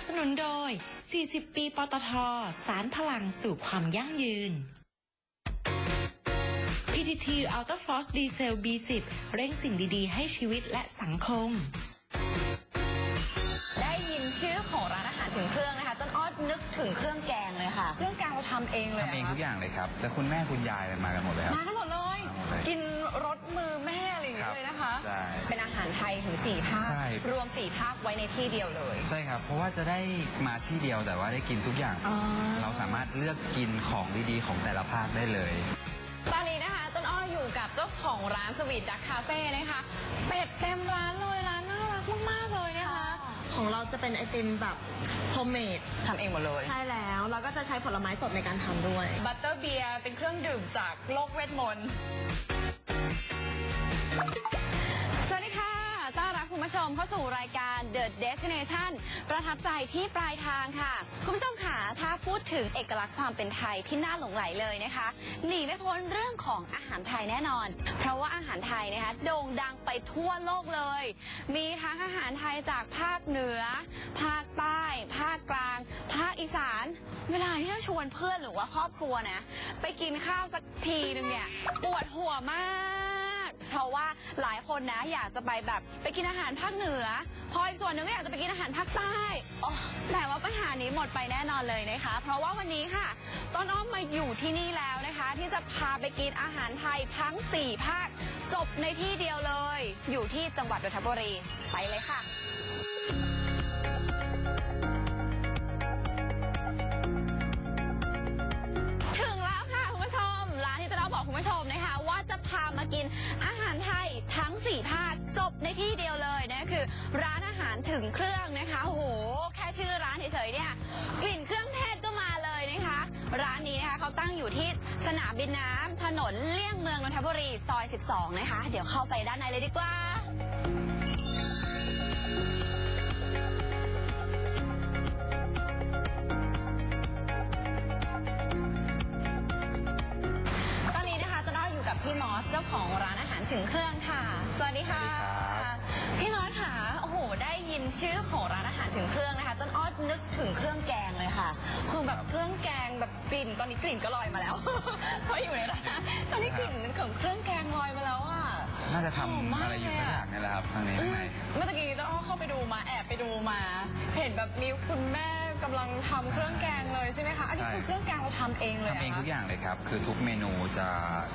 บสนุนโดย 40 ปีปตทสารพลังสู่ความยั่งยืน PTT Ultra Force Diesel B10 เร่งสิ่งดีๆ ให้ชีวิตและสังคม ได้ยินชื่อของร้านอาหารถึงเครื่องนะคะจนอ้อนึกถึงเครื่องแกงเลยค่ะ เครื่องแกงเราทำเองเลยทำเองหรทุกอย่างเลยครับแล้วคุณแม่คุณยายอะไรมากันหมดเลยครับ มาทั้งหมดเลย มาหมดเลยกินรสมือแม่อะไรอย่างครัเงี้ยบเลยนะคะใช่เป็นอาหารไทยถึง4ภาค ใช่ รวม4ภาคไว้ในที่เดียวเลย ใช่ครับ เพราะว่าจะได้มาที่เดียวแต่ว่าได้กินทุกอย่าง อ๋อ เราสามารถเลือกกินของดีๆของแต่ละภาคได้เลย ตอนนี้นะคะต้นอ้ออยู่กับเจ้าของร้านสวีทดักคาเฟ่นะคะเป็ดเต็มร้านเลยร้านน่ารักมากๆเลยนะคะ ของเราจะเป็นไอติมแบบโฮ มเมดทำเองหมดเลย ใช่แล้วเราก็จะใช้ผลไม้สดในการทำด้วย บัตเตอร์เบียร์เป็นเครื่องดื่มจากโลกเวทมนต์ ผู้ชมเข้าสู่รายการ The Destination ประทับใจที่ปลายทางค่ะ คุณผู้ชมค่ะถ้าพูดถึงเอกลักษณ์ความเป็นไทยที่น่าหลงไหลเลยนะคะ หนีไม่พ้นเรื่องของอาหารไทยแน่นอน เพราะว่าอาหารไทยนะคะโด่งดังไปทั่วโลกเลย มีทั้งอาหารไทยจากภาคเหนือ ภาคใต้ ภาคกลาง ภาคอีสาน เวลาที่จะชวนเพื่อนหรือว่าครอบครัวนะ ไปกินข้าวสักทีนึงเนี่ยปวดหัวมาก เพราะว่าหลายคนนะอยากจะไปแบบไปกินอาหารภาคเหนือ พออีกส่วนหนึ่งก็อยากจะไปกินอาหารภาคใต้โอ้แต่ว่าปัญหานี้หมดไปแน่นอนเลยนะคะ เพราะว่าวันนี้ค่ะ ต้นอ้อมมาอยู่ที่นี่แล้วนะคะ ที่จะพาไปกินอาหารไทยทั้ง 4 ภาค จบในที่เดียวเลย อยู่ที่จังหวัดนนทบุรีไปเลยค่ะ ที่เดียวเลยนะคือร้านอาหารถึงเครื่องนะคะโหแค่ชื่อร้านเฉยๆเนี่ยกลิ่นเครื่องเทศก็มาเลยนะคะ ร้านนี้นะคะเขาตั้งอยู่ที่สนามบินน้ำถนนเลี่ยงเมืองนนทบุรีซอย 12 นะคะ เดี๋ยวเข้าไปด้านในเลยดีกว่าตอนนี้นะคะต้นอ้ออยู่กับพี่มอสเจ้าของร้านอาหารถึงเครื่องค่ะ สวัสดีค่ะ พี่มอสค่ะ โอ้โห ได้ยินชื่อของร้านอาหารถึงเครื่องนะคะต้นอ้อนึกถึงเครื่องแกงเลยค่ะ คือแบบเครื่องแกงแบบกลิ่น ตอนนี้กลิ่นก็ลอยมาแล้ว เพราะอยู่ในร้านตอนนี้กลิ่นของเครื่องแกงลอยมาแล้วอะ น่าจะทำหอมมากอะไรอยู่สักอย่างนี่แหละครับทางนี้อืข้างมใน เมื่อกี้ต้นอ้อเข้าไปดูมา แอบไปดูมา เห็นแบบมีคุณแม่ กำลังทำเครื่องแกงเลยใช่ไหมคะ อันนี้ใช่คือเครื่องแกงเราทำเองเลยหรทำเองคะทุกอย่างเลยครับ คือทุกเมนูจะ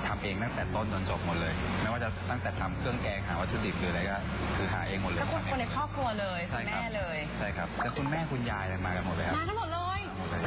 ทำเองตั้งแต่ต้นจนจบหมดเลย ไม่ว่าจะตั้งแต่ทำเครื่องแกงหาวัตถุดิบหรืออะไรก็คือหาเองหมดเลยก็คนคนในครอบครัวเลยใช่คุณครับแม่เลย ใช่ครับแล้วคุณแม่คุณยายอะไรมากันหมดเลยครับ มาทั้งหมดเลย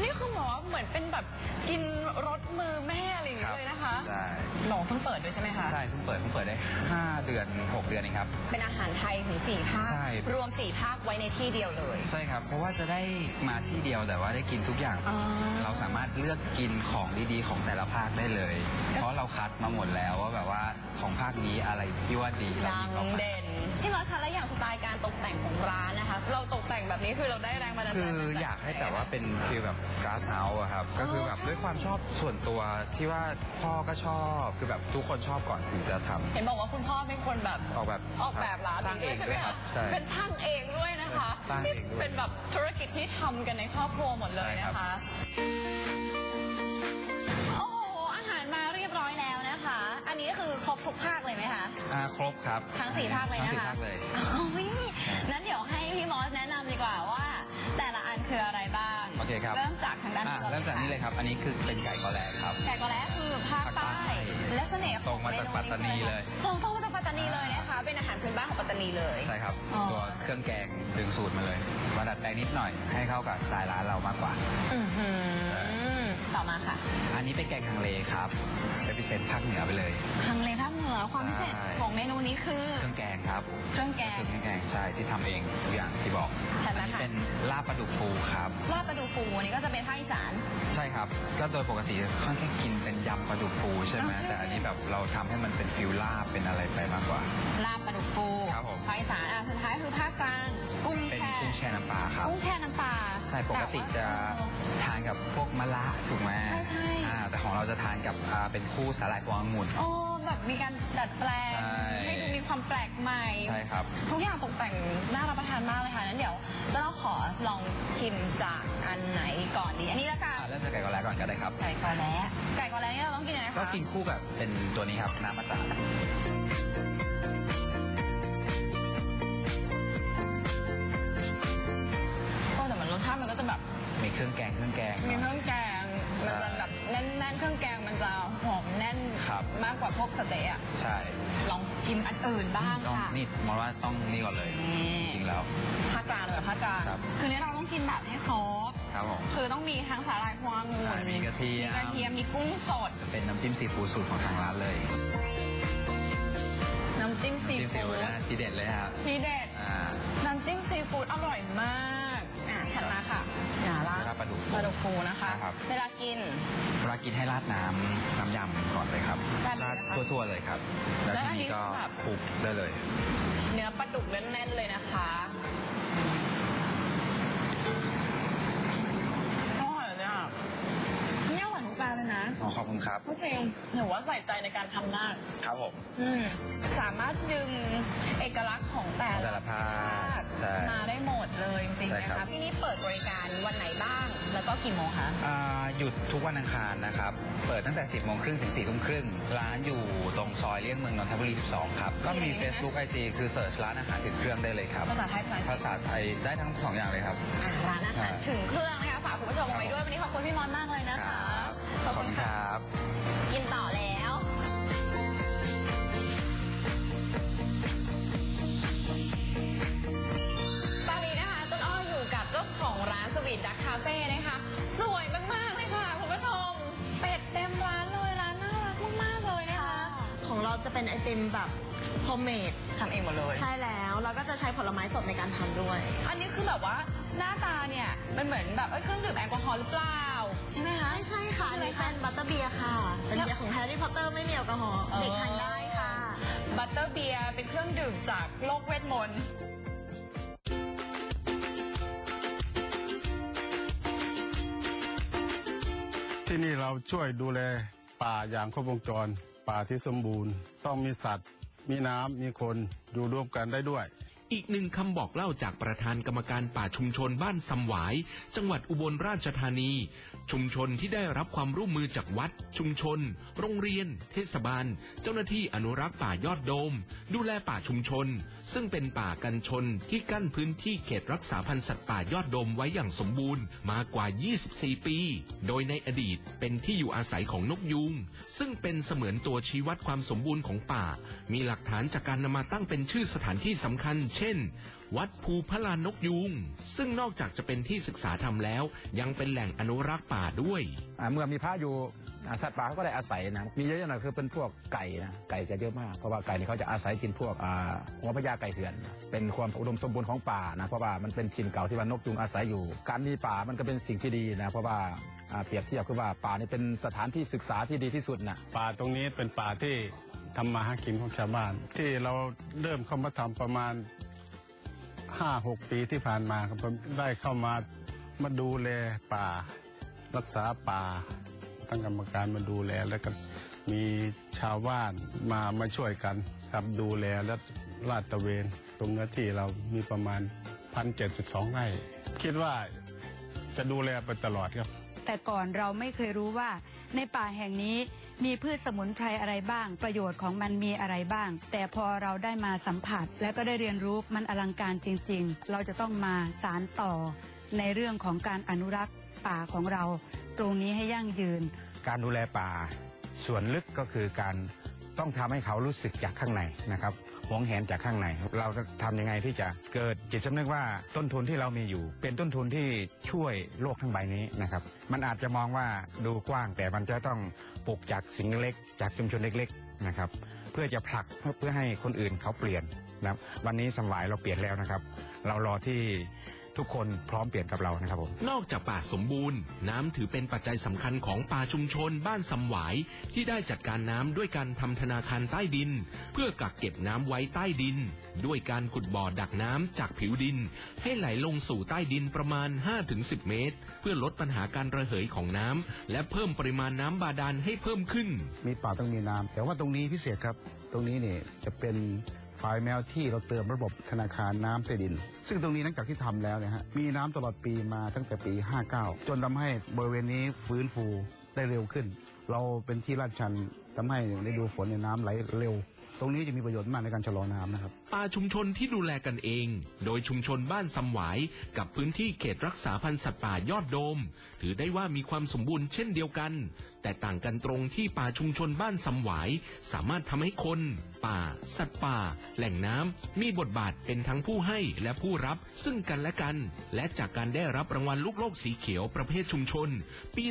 นนี้คือหมอเหมือนเป็นแบบกินรสมือแม่อะไรอย่างเงี้ยเลยนะคะใช่หนองเพิ่งเปิดด้วยใช่ไหมคะ ใช่เพิ่งเปิดเพิ่งเปิดได้ 5 เดือน 6 เดือนเองครับ เป็นอาหารไทยถึงสี่ภาค ใช่ รวมสี่ภาคไว้ในที่เดียวเลย ใช่ครับ เพราะว่าจะได้มาที่เดียวแต่ว่าได้กินทุกอย่าง อ๋อ เราสามารถเลือกกินของดีๆ ของแต่ละภาคได้เลย เพราะเราคัดมาหมดแล้วว่าแบบว่าของภาคนี้อะไรที่ว่าดีเราดัมีงเข้ามา เด่น พี่มอสคะแล้วอย่างสไตล์การ ตกแต่งของร้านนะคะ เราตกแต่งแบบนี้คือเราได้แรงบันดาลใจคือมจอยากให้ไนแบบว่าเป็นฟีลแบบ glass house อะครับ ก็คือแบบด้วยความชอบส่วนตัวที่ว่าพ่อก็ชอบคือแบบทุกคนชอบก่อนถึงจะทำเห็นบอกว่าคุณพ่อเป็นคนแบบออกแบบออกแบบร้านสร้างเองด้วยครับใช่ใช่ไหมะเป็นช่างเองด้วยนะคะสร้างเองด้วย นี่เป็นแบบธุรกิจที่ทำกันในครอบครัวหมดเลยใช่ครันะบคะ โอ้โห ยบร้อยแล้วนะคะ อันนี้คือครบทุกภาคเลยไหมคะอ่าครบครับทั้งสี่ภาคเลยทั้งนะสี่คะภาคเลยโอ้ยนั้นเดี๋ยวให้พี่มอสแนะนำดีกว่าว่า แต่ละอันคืออะไรบ้างโอเคครับ เริ่มจากทางด้านอะก่อนเริ่มจากนี้เลยครับ อันนี้คือเป็นไก่กอแลครับ แต่ก็แล้วคือภาคใต้ภาคใต้และเสน่ห์ของส่งมาจากปัตตานีเลย ส่งตรงมาจากปัตตานีเลยนะคะเป็นอาหารพื้นบ้านของปัตตานีเลย ใช่ครับ อ๋อ ตัวเครื่องแกงดึงสูตรมาเลยมาดัดแปลงนิดหน่อยให้เข้ากับสไตล์ร้านเรามากกว่า อือหือ ต่อมาค่ะอันนี้เป็นแกงฮังเลครับเป็นพิเศษภาคเหนือไปเลยทางเลภาคเหนือความพิเศษใช่ ของเมนูนี้คือเครื่องแกงครับเครื่องแกง เครื่องแกงใช่ที่ทำเองทุกอย่างที่บอกถัดอัมานนี้ค่ะเป็นลาบปลาดุกฟูครับ ลาบปลาดูปูอันนี้ก็จะเป็นภาคอีสาน ใช่ครับ ก็โดยปกติค่อนข้างกินเป็นยำปลาดุกฟูใช่ไหมอ๋อใช่ แต่อันนี้แบบเราทำให้มันเป็นฟิลลาบเป็นอะไรไปมากกว่า ลาบปลาดุกปูครับผม ภาคอีสานอะสุดท้ายคือภาคกลางกุ้งเป็นแช่กุ้งแช่น้ำปลาครับ กุ้งแช่น้ำปลา ใช่ปกติจะทานกับพวกมะระถูกไหมใช่ใช่ อ่าแต่ของเราจะทานกับอ่าเป็นคู่สาหร่ายพวงองุ่น โอ้แบบมีการดัดแปลงใช่ ให้ดูมีความแปลกใหม่ ใช่ครับ ทุกอย่างตกแต่งน่ารับประทานมากเลยค่ะนั้นเดี๋ยวเจะเราขอลองชิมจากอันไหนก่อนดี อันนี้ละกันอ่าเริ่มจากไก่กอแลก่อนก็ได้ครับ ไก่กอแล้วไก่กอแล้วนี่เราต้องกินยังไงคะก็กินคู่กับเป็นตัวนี้ครับน้ำมะตา เครื่องแกงเครื่องแกง มีเคเนาะรื่องแกงมันจะแบบแน่นๆเครื่องแกงมันจะหอมแน่นครับ มากกว่าพวกสเต๊ะอะใช่ลองชิมอันอื่นบ้างต้องค่ะ นี่มองว่าต้องนี่ก่อนเลยนี่ จริงแล้ว ภาคกลางเลยภาคกลางครับ คือเนี้ยเราต้องกินแบบให้ครบ ครับผม คือต้องมีทั้งสาหร่ายพวงองุ่นใช่มีกระเทียม มีกระเทียมมีกุ้งสดเป็นน้ำจิ้มซีฟู้ดสูตรของทางร้านเลยน้ำจิ้มซีจิ้มซีฟู้ฟู้ดดนะทีเด็ดเลยครับ ทีเด็ด อ่า น้ำจิ้มซีฟู้ดอร่อยมากอะ ถัดมาค่ะอย่าละแล้วก็ปลาดุกปลาดุกฟูนะคะครับ เวลากิน เวลากินให้ราดน้ำน้ำยำก่อนเลยครับราดเลยราดนะคะทั่วๆเลยครับ แล้วแล้วทีอันนี้นี้ก็คือแบบ คลุกได้เลย เนื้อปลาดุกแน่นๆเลยนะคะอร่อยเนี่ยเนี่ยหวา นทุกจานเลยนะอ๋อขอบคุณครับพูดจริงถือว่าใส่ใจในการทำมาก ครับผม อืมสามารถดึงเอกลักษณ์ของแต่แต่ละภาคใช่มาได้หมดเลยจริงๆใช่นะครัคะบ ที่นี่เปิดบริการวันไหนบ้าง แล้วก็กี่โมงคะอ่าหยุดทุกวันอังคารนะครับ เปิดตั้งแต่ 10โมงครึ่งถึง4ทุ่มครึ่ง ร้านอยู่ตรงซอยเลี่ยงเมืองนนทบุรี 12 ครับ ก็มี Facebook IG คือเสิร์ชร้านอาหารถึงเครื่องได้เลยครับ ภาษาไทยภาษาอังกฤษ ภาษาไทยได้ทั้งสองอย่างเลยครับ อะร้านอาหารถึงเครื่องนะคะฝากคุณผู้ชมเอาไว้ด้วย วันนี้ขอบคุณพี่มอนมากเลยนะคคะรับ ขอบคุณครับ กินต่อแล้ว ตอนนี้นะคะต้นอ้ออยู่กับเจ้าของร้านสวีทดักคาเฟ่นะคะ สวยมาก ๆ เลยค่ะ คุณผู้ชม เป็ดเต็มร้านเลยร้านน่ารักมาก ๆ เลยนะคะ ของเราจะเป็นไอติมแบบโฮมเมดทำเองหมดเลย ใช่แล้วเราก็จะใช้ผลไม้สดในการทำด้วย อันนี้คือแบบว่าหน้าตาเนี่ย มันเหมือนแบบเอ้ยเครื่องดื่มแอลกอฮอล์หรือเปล่า ใช่ไหมคะไม่ใช่ค่ะอันนี้เป็นบัตเตอร์เบียร์ค่ะ เป็นเบียร์ของแฮร์รี่พอตเตอร์ไม่มีแอลกอฮอล์เด็กทานได้ค่ะ บัตเตอร์เบียร์เป็นเครื่องดื่มจากโลกเวทมนต์ที่นี่เราช่วยดูแลป่าอย่างครบวงจร ป่าที่สมบูรณ์ ต้องมีสัตว์ มีน้ำมีคนอยู่ร่วมกันได้ด้วย อีกหนึ่งคำบอกเล่าจากประธานกรรมการป่าชุมชนบ้านสำหวาย จังหวัดอุบลราชธานี ชุมชนที่ได้รับความร่วมมือจากวัด ชุมชน โรงเรียน เทศบาล เจ้าหน้าที่อนุรักษ์ป่ายอดโดม ดูแลป่าชุมชน ซึ่งเป็นป่ากันชนที่กั้นพื้นที่เขตรักษาพันธุ์สัตว์ป่ายอดดมไว้อย่างสมบูรณ์มากว่า 24 ปี โดยในอดีตเป็นที่อยู่อาศัยของนกยูงซึ่งเป็นเสมือนตัวชี้วัดความสมบูรณ์ของป่า มีหลักฐานจากการนำมาตั้งเป็นชื่อสถานที่สำคัญ เช่น วัดภูพระลานนกยูงซึ่งนอกจากจะเป็นที่ศึกษาธรรมแล้ว ยังเป็นแหล่งอนุรักษ์ป่าด้วย อ่าเมื่อมีพระอยู่อ่าสัตว์ป่าเขาก็ได้อาศัยนะมีเยอะๆหน่อยคือเป็นพวกไก่นะไก่จะเยอะมากเพราะว่าไก่นี่เขาจะอาศัยกินพวกอ่าหัวพญาไก่เถื่อน เป็นความอุดมสมบูรณ์ของป่านะเพราะว่ามันเป็นถิ่นเก่าที่ว่านกยุงอาศัยอยู่ การมีป่ามันก็เป็นสิ่งที่ดีนะเพราะว่าอ่าเปรียบเทียบคือว่าป่านี่เป็นสถานที่ศึกษาที่ดีที่สุดนะป่าตรงนี้เป็นป่าที่ทำมาหากินของชาวบ้าน ที่เราเริ่มเข้ามาทำประมาณห้าหกปีที่ผ่านมาครับผมได้เข้ามามาดูแลป่า รักษาป่าตั้งกรรมการมาดูแลแล้วก็มีชาวบ้านมามาช่วยกันครับดูแลและลาดตระเวน ตรงเนื้อที่เรามีประมาณพันเจ็ดสิบสองไร่คิดว่าจะดูแลไปตลอดครับ แต่ก่อนเราไม่เคยรู้ว่า ในป่าแห่งนี้มีพืชสมุนไพรอะไรบ้าง ประโยชน์ของมันมีอะไรบ้าง แต่พอเราได้มาสัมผัส และก็ได้เรียนรู้มันอลังการจริง ๆ เราจะต้องมาสารต่อในเรื่องของการอนุรักษ์ ป่าของเราตรงนี้ให้ยั่งยืน การดูแลป่าส่วนลึกก็คือการต้องทำให้เขารู้สึกจากข้างในนะครับหวงแหนจากข้างใน เราจะทำยังไงที่จะเกิดจิตสำนึกว่าต้นทุนที่เรามีอยู่ เป็นต้นทุนที่ช่วยโลกทั้งใบนี้นะครับ มันอาจจะมองว่าดูกว้างแต่มันจะต้องปลูกจากสิ่งเล็ก จากชุมชนเล็กๆนะครับเพื่อจะผลักเพื่อให้คนอื่นเขาเปลี่ยนนะครับวันนี้สมหวายเราเปลี่ยนแล้วนะครับ เรารอที่ ทุกคนพร้อมเปลี่ยนกับเรานะครับผมนอกจากป่าสมบูรณ์ น้ำถือเป็นปัจจัยสำคัญของป่าชุมชนบ้านสำหวายที่ได้จัดการน้ำด้วยการทำธนาคารใต้ดิน เพื่อกักเก็บน้ำไว้ใต้ดิน ด้วยการขุดบ่อดักน้ำจากผิวดิน ให้ไหลลงสู่ใต้ดินประมาณ 5-10 เมตร เพื่อลดปัญหาการระเหยของน้ำและเพิ่มปริมาณน้ำบาดาลให้เพิ่มขึ้น มีป่าต้องมีน้ำแต่ว่าตรงนี้พิเศษครับ ตรงนี้เนี่ยจะเป็น ฝายแมวที่เราเติมระบบธนาคารน้ำใต้ดิน ซึ่งตรงนี้หลังจากที่ทำแล้วเนี่ยฮะมีน้ำตลอดปีมาตั้งแต่ปี 59 จนทำให้บริเวณนี้ฟื้นฟูได้เร็วขึ้น เราเป็นที่ลาดชันทำให้ฤดูฝนเนี่ยน้ำไหลเร็ว ตรงนี้จะมีประโยชน์มากในการชะลอน้ำนะครับ ป่าชุมชนที่ดูแลกันเอง โดยชุมชนบ้านสำหวายกับพื้นที่เขตรักษาพันธุ์สัตว์ป่ายอดโดม ถือได้ว่ามีความสมบูรณ์เช่นเดียวกัน แต่ต่างกันตรงที่ป่าชุมชนบ้านสำหวาย สามารถทำให้คน ป่า สัตว์ป่า แหล่งน้ำมีบทบาทเป็นทั้งผู้ให้และผู้รับ ซึ่งกันและกัน และจากการได้รับรางวัลลูกโลกสีเขียวประเภทชุมชน ปี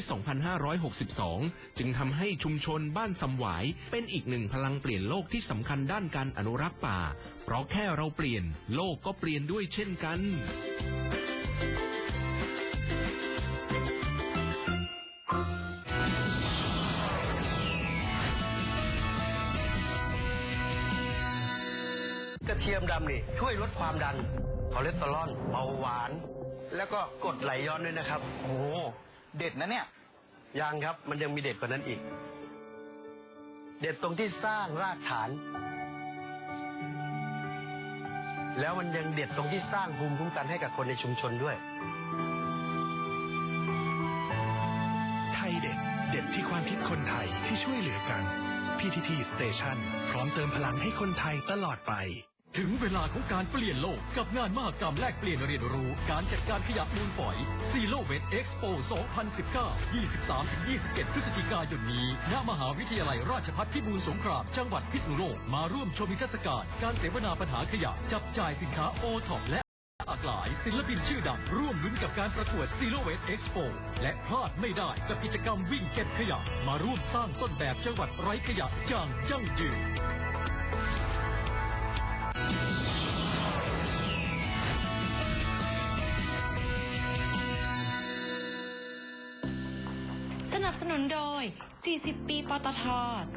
2562 จึงทำให้ชุมชนบ้านสำหวาย เป็นอีกหนึ่งพลังเปลี่ยนโลกที่สำคัญด้านการอนุรักษ์ป่าเพราะแค่เราเปลี่ยน โลกก็เปลี่ยนด้วยเช่นกัน กระเทียมดำนี่ช่วยลดความดันคอเลสเตอรอลเบาหวาน แล้วก็กรดไหลย้อนด้วยนะครับ โอ้เด็ดนะเนี่ยยังครับมันยังมีเด็ดกว่านั้นอีก เด็ดตรงที่สร้างรากฐาน แล้วมันยังเด็ดตรงที่สร้างภูมิคุ้มกันให้กับคนในชุมชนด้วย ไทยเด็ด เด็ดที่ความคิดคนไทยที่ช่วยเหลือกัน PTT Station พร้อมเติมพลังให้คนไทยตลอดไป ถึงเวลาของการเปลี่ยนโลกกับงานมหกรรมแลกเปลี่ยนเรียนรู้ การจัดการขยะมูลฝอย Zero Waste Expo 2019 23-27 พฤศจิกายนนี้ ณ มหาวิทยาลัยราชภัฏพิบูลสงคราม จังหวัดพิษณุโลก มาร่วมชมนิทรรศการ การเสวนาปัญหาขยะ จับจ่ายสินค้าโอท็อปและหลากหลายศิลปินชื่อดังร่วมลุ้นกับการประกวด Zero Waste Expo และพลาดไม่ได้กับกิจกรรมวิ่งเก็บขยะ มาร่วมสร้างต้นแบบจังหวัดไร้ขยะอย่างยั่งยืน สนับสนุนโดย 40 ปี ปตท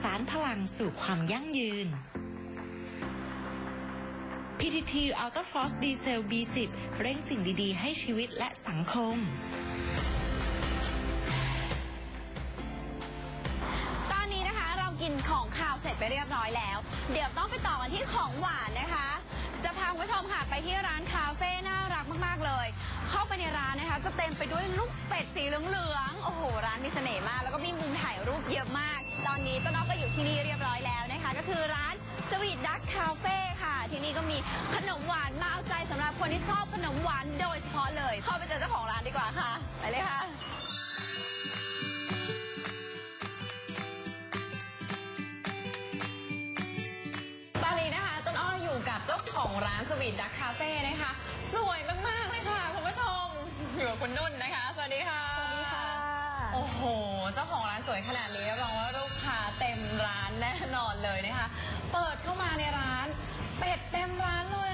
สารพลังสู่ความยั่งยืน PTT Ultra Force Diesel B10 เร่งสิ่งดี ๆ ให้ชีวิตและสังคม เรียบร้อยแล้ว เดี๋ยวต้องไปต่อกันที่ของหวานนะคะ จะพาคุณผู้ชมค่ะไปที่ร้านคาเฟ่น่ารักมากๆเลย เข้าไปในร้านนะคะ จะเต็มไปด้วยลูกเป็ดสีเหลืองๆโอ้โห ร้านมีเสน่ห์มาก แล้วก็มีมุมถ่ายรูปเยอะมาก ตอนนี้ต้นอ้อก็อยู่ที่นี่เรียบร้อยแล้วนะคะ ก็คือร้านสวีทดักคาเฟ่ค่ะ ที่นี่ก็มีขนมหวานมาเอาใจสำหรับคนที่ชอบขนมหวานโดยเฉพาะเลย เข้าไปเจอเจ้าของร้านดีกว่าค่ะ ไปเลยค่ะ สวีทดักคาเฟ่นะคะ สวยมากๆเลยค่ะคุณผู้ชมอยู่กับคุณนุ่นนะคะ สวัสดีค่ะ สวัสดีค่ะ โอ้โห เจ้าของร้านสวยขนาดนี้รับรองว่าลูกค้าเต็มร้านแน่นอนเลยนะคะ เปิดเข้ามาในร้าน เป็ดเต็มร้านเลย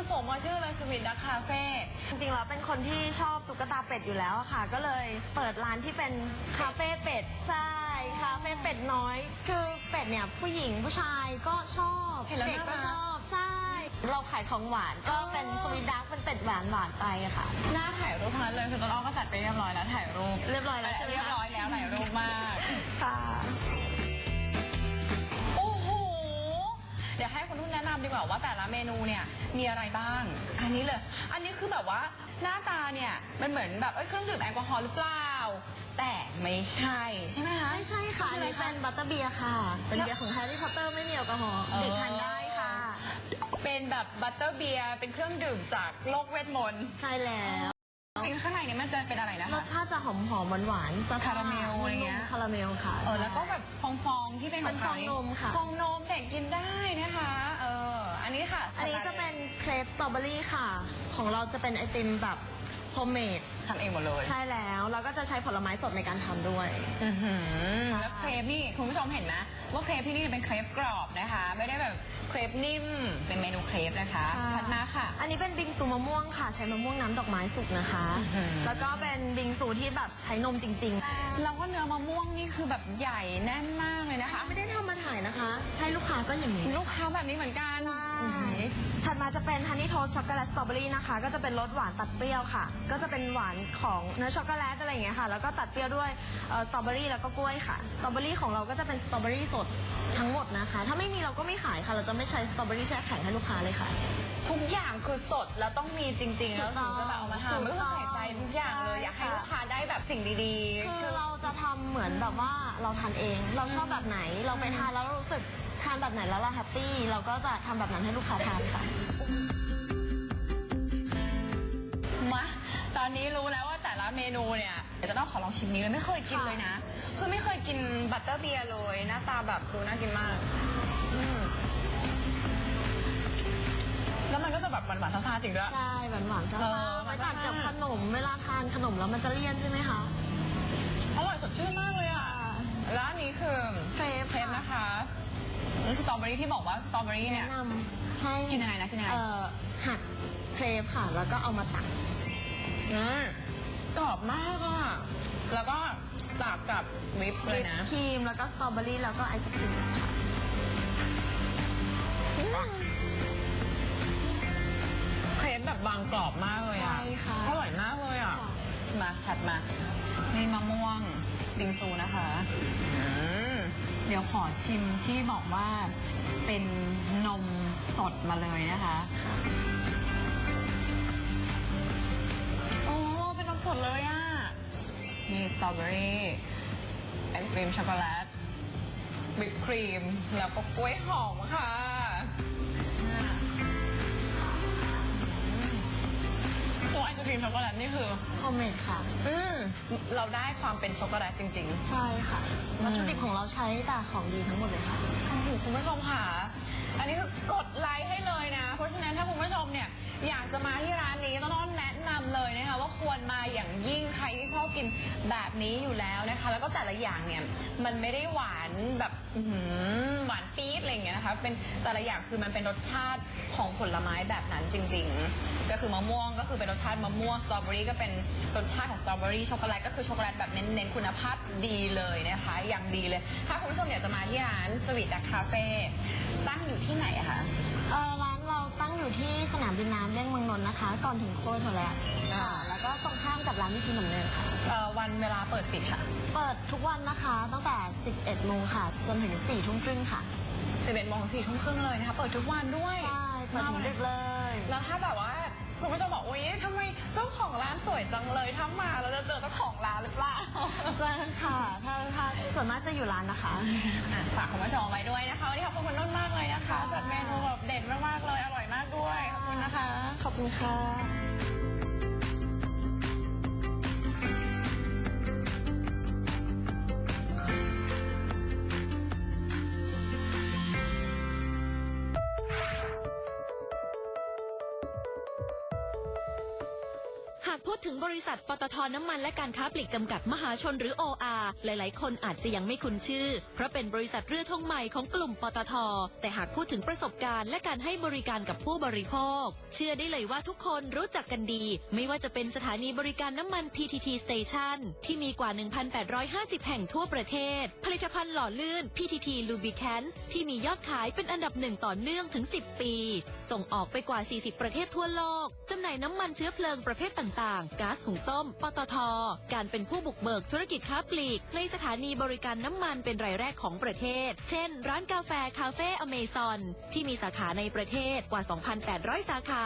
ค่ะคือสมมาชื่อเลยสวีทดักคาเฟ่ จริงๆแล้วเป็นคนที่ชอบตุ๊กตาเป็ดอยู่แล้วอะค่ะ ก็เลยเปิดร้านที่เป็นคาเฟ่เป็ดใช่คาเฟ่เป็ดน้อย คือเป็ดเนี่ยผู้หญิงผู้ชายก็ชอบเห็นแล้วเด็กก็น่ารัก ชอบใช่ เราขายของหวานก็เป็นสวีทดักเป็นเป็ดหวานหวานๆไปอะค่ะ หน้าถ่ายรูปทั้งนั้นเลยคือต้นอ้อก็จัดไปเรียบร้อยแล้วถ่ายรูปเรียบร้อยแล้วใช่ไหมคะ เรียบร้อยแล้วถ่ายรูปมาก ค่ะ ดี๋ยวให้คุณนุ่นแนะนำดีกว่าว่าแต่ละเมนูเนี่ยมีอะไรบ้าง อันนี้เลย อันนี้คือแบบว่าหน้าตาเนี่ยมันเหมือนแบบเอ้ยเครื่องดื่มแอลกอฮอล์หรือเปล่า แต่ไม่ใช่ใช่ไหมคะ ไม่ใช่ค่ะอันนี้เป็นบัตเตอร์เบียร์ค่ะ เป็นเบียร์ของแฮร์รี่พอตเตอร์ไม่มีแอลกอฮอล์เออเด็กทานได้ค่ะ เป็นแบบบัตเตอร์เบียร์เป็นเครื่องดื่มจากโลกเวทมนต์ ใช่แล้ว จริงๆข้างในเนี่ยมันจะเป็นอะไรนะรคะ สชาติจะหอมหอมหวานหวานๆจะคาราเมลอะไรเงี้ย คาราเมลค่ะ เออแล้วก็แบบฟองๆที่เป็นเป็นขาวๆฟองนมค่ะ ฟองนมเด็กกินได้นะคะเอออันนี้ค่ะอันนี้จะเป็นเครปสตรอเบอรี่ค่ะ ของเราจะเป็นไอติมแบบโฮมเมดทำเองหมดเลยใช่แล้วเราก็จะใช้ผลไม้สดในการทำด้วย อื้อหือแล้วเครปนี่คุณผู้ชมเห็นไหมว่าเครปที่นี่เป็นเครปกรอบนะคะ ไม่ได้แบบ เครปนิ่ม เป็นเมนูเครปนะคะค่ะ ถัดมาค่ะ อันนี้เป็นบิงซูมะม่วงค่ะ ใช้มะม่วงน้ำดอกไม้สุกนะคะ อื้อหือ แล้วก็เป็นบิงซูที่แบบใช้นมจริงแล้วก็เนื้อมะม่วงนี่คือแบบใหญ่แน่นมากเลยๆนะคะไม่ได้ทำมาถ่ายนะคะ ใช่ลูกค้าก็อย่างนี้ ลูกค้าแบบนี้เหมือนกันอื้อหือถัดมาจะเป็นฮันนี่โทสช็อกโกแลตสตรอเบอรี่นะคะ ก็จะเป็นรสหวานตัดเปรี้ยวค่ะ ก็จะเป็นหวานของเนื้อช็อกโกแลตอะไรอย่างเงี้ยค่ะ แล้วก็ตัดเปรี้ยวด้วยเอ่อสตรอเบอรี่แล้วก็กล้วยค่ะ สตรอเบอรี่ของเราก็จะเป็นสตรอเบอรี่สดทั้งหมดนะคะ ถ้าไม่มีเราก็ไม่ขายค่ะ เราจะไม่ใช้สตรอเบอรี่แช่แข็งให้ลูกค้าเลยค่ะ ทุกอย่างคือสดแล้วต้องมีจริงๆ แล้วถึงจะแบบเอามาทำถูก็กคือต้อง ใส่ใจทุกอย่างเลย อยากให้ลูกค้าได้แบบสิ่งดีๆ คือเราจะทำเหมือนแบบว่าเราทานเอง เราชอบแบบไหนเราไปทานแล้วเรารู้สึกทานแบบไหนแล้วเราแฮปปี้เราก็จะทำแบบนั้นให้ลูกค้าทานค่ะ มาตอนนี้รู้แล้วว่าแต่ละเมนูเนี่ยเดี๋ยวจะต้องขอลองชิมนี้เลยไม่เคยกินเลยนะ คือไม่เคยกินบัตเตอร์เบียร์เลย หน้าตาแบบดูน่ากินมาก แล้วมันก็จะแบบหวานๆซ่าๆจริงด้วย ใช่หวานหวานๆซ่าเออๆไปตัดกับขนม เวลาทานขนมแล้วมันจะเลี่ยนใช่ไหมคะอร่อยสดชื่นมากเลยอะ แล้วอันนี้คือเครปเครปนะคะแล้วสตรอเบอรี่ที่บอกว่าสตรอเบอรี่เนี่ยแนะนำให้กินยังไงนะกินยังไง เอ่อหักเครปค่ะ แล้วก็เอามาตักอืมกรอบมากอะ แล้วก็ตักกับวิปเลยนะ ครีมแล้วก็สตรอเบอรี่แล้วก็ไอศครีมค่ะเครปแบบบางกรอบมากเลยอะใช่ค่ะอร่อยมากเลยอะ ค่ะ มาถัดมานี่มะม่วงบิงซูนะคะ อืม เดี๋ยวขอชิมที่บอกว่าเป็นนมสดมาเลยนะคะ โอ้ เป็นนมสดเลยอะ มีสตรอเบอรี่ไอศครีมช็อกโกแลตวิปครีม แล้วก็กล้วยหอมค่ะ รีมช็อกโกแลตนี่คือ โฮมเมดค่ะ อืมเราได้ความเป็นช็อกโกแลตจริงใช่ค่ะวัตถุดิบของเราใช้แต่ของดีทั้งหมดเลยค่ะๆโอ้โหคุณผู้ชมค่ะ อันนี้คือกดไลค์ให้เลยนะ เพราะฉะนั้นถ้าคุณผู้ชมเนี่ยอยากจะมาที่ร้านนี้ต้องต้องแนะนำเลยนะคะว่าควรมาอย่างยิ่งใครที่ชอบกินแบบนี้อยู่แล้วนะคะ แล้วก็แต่ละอย่างเนี่ยมันไม่ได้หวานแบบอื้อหือหวานปี๊ดอะไรอย่างเงี้ยนะคะ เป็นแต่ละอย่างคือมันเป็นรสชาติของผลไม้แบบนั้นจริง ๆ ก็คือมะม่วงก็คือเป็นรสชาติมะม่วงสตรอเบอรี่ก็เป็นรสชาติของสตรอเบอรี่ช็อกโกแลตก็คือช็อกโกแลตแบบเน้นๆคุณภาพดีเลยนะคะอย่างดีเลย ถ้าคุณผู้ชมอยากจะมาที่ร้านสวีทดักคาเฟ่ตั้งอยู่ที่ไหนอะคะ เอ่อร้านเราตั้งอยู่ที่สนามบินน้ำเลี่ยงเมืองนนท์นะคะ ก่อนถึงโคโทแลค่ะแล้วก็ตรงข้ามกับร้านวิธีหนุ่มเนินค่ะ เอ่อวันเวลาเปิดปิดค่ะ เปิดทุกวันนะคะ ตั้งแต่ 11 โมงค่ะ จนถึง 4 ทุ่มครึ่งค่ะ 11โมง4ทุ่มครึ่งเลยนะคะ เปิดทุกวันด้วยใช่ เปิดถึงดึกเลย แล้วถ้าแบบว่า คุณผู้ชมบอกอุ๊ยทำไมเจ้าของร้านสวยจังเลยถ้ามาเราจะเจอเจ้าของร้านหรือเปล่าเจอค่ะถ้าถ้าส่วนมากจะอยู่ร้านนะคะอะฝากคุณผู้ชมไว้ด้วยนะคะวันนี้ขอบคุณคุณนุ่นมากเลยนะคะจัดเมนูแบบเด็ดมากๆเลยอร่อยมากด้วยขอบคุณนะคะ ขอบคุณค่ะ พูดถึงบริษัทปตทน้ำมันและการค้าปลีกจำกัดมหาชนหรือ OR หลายๆ คนอาจจะยังไม่คุ้นชื่อ เพราะเป็นบริษัทเรือธงใหม่ของกลุ่มปตท แต่หากพูดถึงประสบการณ์และการให้บริการกับผู้บริโภค เชื่อได้เลยว่าทุกคนรู้จักกันดี ไม่ว่าจะเป็นสถานีบริการน้ำมัน PTT Station ที่มีกว่า 1,850 แห่งทั่วประเทศ ผลิตภัณฑ์หล่อลื่น PTT Lubricants ที่มียอดขายเป็นอันดับหนึ่งต่อเนื่องถึง 10 ปี ส่งออกไปกว่า 40 ประเทศทั่วโลกจำหน่ายน้ำมันเชื้อเพลิงประเภทต่างๆก๊าซหุงต้ม ปตท การเป็นผู้บุกเบิกธุรกิจค้าปลีก ในสถานีบริการน้ำมันเป็นรายแรกของประเทศ เช่น ร้านกาแฟคาเฟ่อเมซอน ที่มีสาขาในประเทศกว่า 2,800 สาขา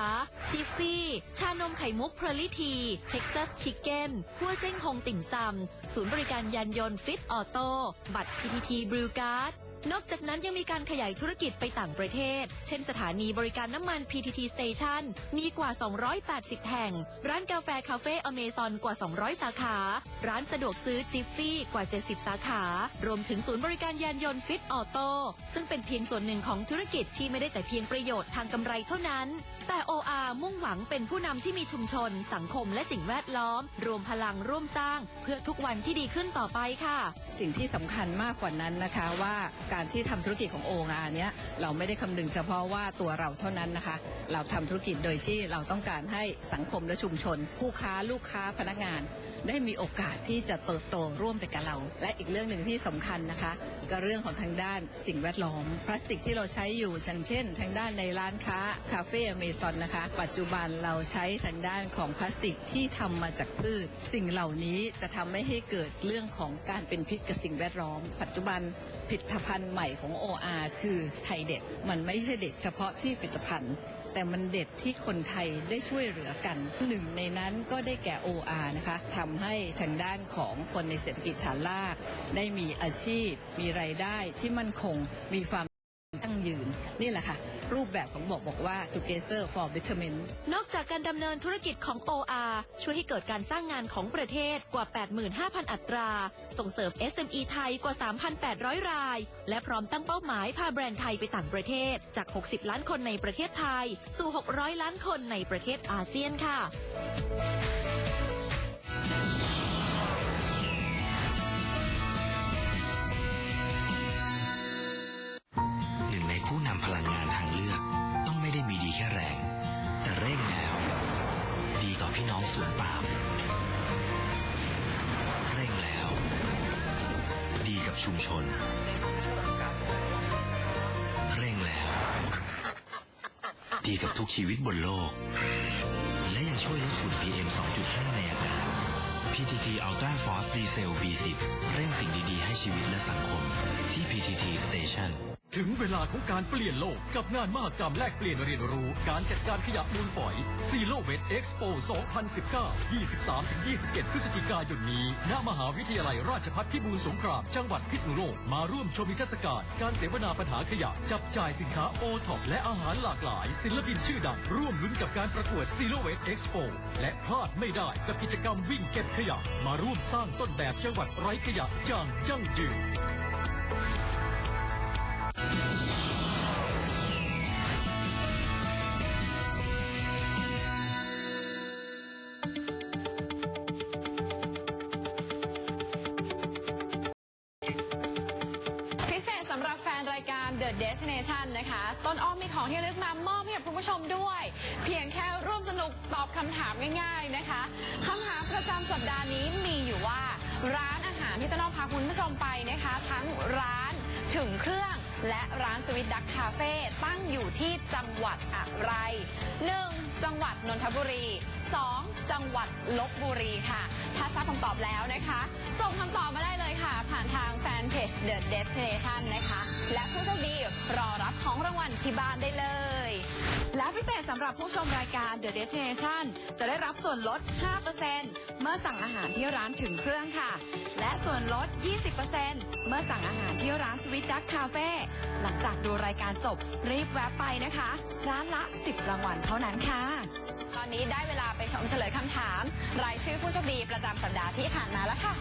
จิฟฟี่ ชานมไข่มุกพรลิทีเท็กซัสชิคเก้นหัวเส้งฮงติ่งซำศูนย์บริการยานยนต์ฟิตออโต้บัตร PTT บรูการ์ด นอกจากนั้นยังมีการขยายธุรกิจไปต่างประเทศ เช่นสถานีบริการน้ำมัน PTT Station มีกว่า 280 แห่ง ร้านกาแฟคาเฟ่อเมซอนกว่า 200 สาขา ร้านสะดวกซื้อจิฟฟี่กว่า 70 สาขา รวมถึงศูนย์บริการยานยนต์ฟิตออโต้ซึ่งเป็นเพียงส่วนหนึ่งของธุรกิจที่ไม่ได้แต่เพียงประโยชน์ทางกำไรเท่านั้น แต่ OR มุ่งหวังเป็นผู้นำที่มีชุมชน สังคมและสิ่งแวดล้อม รวมพลังร่วมสร้าง เพื่อทุกวันที่ดีขึ้นต่อไปค่ะ สิ่งที่สำคัญมากกว่านั้นนะคะว่าการที่ทำธุรกิจของโองานเนี้ยเราไม่ได้คำนึงเฉพาะว่าตัวเราเท่านั้นนะคะ เราทำธุรกิจโดยที่เราต้องการให้สังคมและชุมชน ผู้ค้าลูกค้าพนักงาน ได้มีโอกาสที่จะเติบโตร่วมไปกับเรา และอีกเรื่องหนึ่งที่สำคัญนะคะ ก็เรื่องของทางด้านสิ่งแวดล้อม พลาสติกที่เราใช้อยู่อย่างเช่น ทางด้านในร้านค้าคาเฟ่อเมซอนนะคะ ปัจจุบันเราใช้ทางด้านของพลาสติกที่ทำมาจากพืช สิ่งเหล่านี้จะทำไม่ให้เกิดเรื่องของการเป็นพิษกับสิ่งแวดล้อม ปัจจุบันผลิตภัณฑ์ใหม่ของ OR คือไทยเด็ด มันไม่ใช่เด็ดเฉพาะที่ผลิตภัณฑ์ แต่มันเด็ดที่คนไทยได้ช่วยเหลือกันหนึ่งในนั้นก็ได้แก่ OR นะคะทำให้ทางด้านของคนในเศรษฐกิจฐานราก ได้มีอาชีพ มีรายได้ที่มั่นคงมีความยั่งยืนนี่แหละค่ะ รูปแบบของบอกบอกว่า together for betterment นอกจากการดำเนินธุรกิจของ OR ช่วยให้เกิดการสร้างงานของประเทศกว่า 85,000 อัตรา ส่งเสริม SME ไทยกว่า 3,800 ราย และพร้อมตั้งเป้าหมายพาแบรนด์ไทยไปต่างประเทศจาก 60 ล้านคนในประเทศไทย สู่ 600 ล้านคนในประเทศอาเซียนค่ะ ชุมชน เร่งแล้ว ดีกับทุกชีวิตบนโลก และยังช่วยลดฝุ่น PM 2.5 ในอากาศ PTT Ultra Force Diesel B10 เร่งสิ่งดีๆ ให้ชีวิตและสังคมที่ PTT Station ถึงเวลาของการเปลี่ยนโลกกับงานมหกรรมแลกเปลี่ยนเรียนรู้ การจัดการขยะมูลฝอยซีโ w เว t เอ็กซ์โป2019 23-27 พฤศจิกายนนี้ ณ มหาวิทยาลัยราชภัฏพิบูลสงคราม จังหวัดพิษณุโลก มาร่วมชมนิทรรศการ การเสวนาปัญหาขยะ จับจ่ายสินค้าโอท็อปและอาหารหลากหลาย ศิลปินชื่อดัง ร่วมลุ้นกับการประกวดซีโ w เว t เอ็กซ์โปและพลาดไม่ได้กับกิจกรรมวิ่งเก็บขยะ มาร่วมสร้างต้นแบบจังหวัดไร้ขยะอย่างยั่งยืน พิเศษสำหรับแฟนรายการ The Destination นะคะ ต้นอ้อมมีของที่ระลึกมามอบให้กับคุณผู้ชมด้วย เพียงแค่ร่วมสนุกตอบคำถามง่ายๆนะคะคำถามประจำสัปดาห์นี้มีอยู่ว่า ร้านอาหารที่ต้นอ้อมพาคุณผู้ชมไปนะคะ ทั้งร้านถึงเครื่อง และร้านสวิตดักคาเฟ่ตั้งอยู่ที่จังหวัดอะไร 1. จังหวัดนนทบุรี 2. จังหวัดลบบุรีค่ะ ถ้าทราบคำตอบแล้วนะคะ ส่งคำตอบมาได้เลยค่ะ ผ่านทางแฟนเพจ The Destination นะคะ และผู้โชคดีรอรับของรางวัลที่บ้านได้เลย และพิเศษสำหรับผู้ชมรายการ The Destination จะได้รับส่วนลด 5%เมื่อสั่งอาหารที่ร้านถึงเครื่องค่ะ และส่วนลด 20%เมื่อสั่งอาหารที่ร้านสวิตดักคาเฟ่หลังจากดูรายการจบรีบแวะไปนะคะ ร้านละ 10 รางวัลเท่านั้นค่ะ ตอนนี้ได้เวลาไปชมเฉลยคำถาม รายชื่อผู้โชคดีประจำสัปดาห์ที่ผ่านมาแล้วค่ะ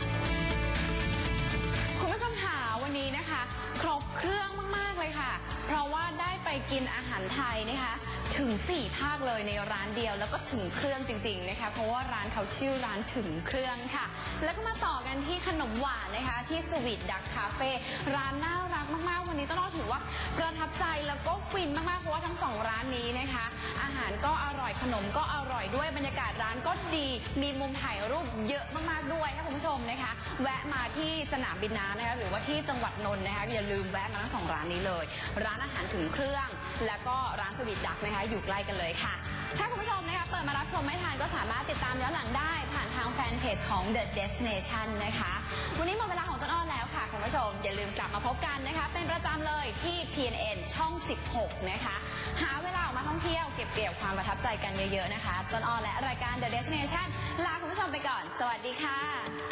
นี้นะคะ ครบเครื่องมาก ๆ เลยค่ะ เพราะว่าได้ไปกินอาหารไทยนะคะ ถึง 4 ภาคเลยในร้านเดียว แล้วก็ถึงเครื่องจริง ๆ นะคะ เพราะว่าร้านเขาชื่อร้านถึงเครื่องค่ะ แล้วก็มาต่อกันที่ขนมหวานนะคะ ที่สวีทดักคาเฟ่ร้านน่ารักมาก ๆ วันนี้ต้องถือว่าประทับใจแล้วก็ฟินมาก ๆ เพราะว่าทั้งสองร้านนี้นะคะ อาหารก็อร่อยขนมก็อร่อยด้วยบรรยากาศร้านก็ดีมีมุมถ่ายรูปเยอะมากๆด้วยค่ะคุณผู้ชมนะคะ แวะมาที่สนามบินน้ำนะคะหรือว่าที่จังหวัดนนท์นะคะอย่าลืมแวะมาทั้งสองร้านนี้เลย ร้านอาหารถึงเครื่อง แล้วก็ร้านสวีทดักนะคะ อยู่ใกล้กันเลยค่ะ ถ้าคุณผู้ชมนะคะเปิดมารับชมไม่ทันก็สามารถติดตามย้อนหลังได้ผ่านทางแฟนเพจของ The Destination นะคะ วันนี้หมดเวลาของต้นอ้อแล้วค่ะคุณผู้ชม อย่าลืมกลับมาพบกันนะคะ เป็นประจำเลยที่ TNN ช่อง 16 นะคะ หาเวลาออกมาท่องเที่ยวเก็บเกี่ยวความประทับใจกันเยอะๆนะคะ ต้นอ้อและรายการ The Destination ลาคุณผู้ชมไปก่อน สวัสดีค่ะ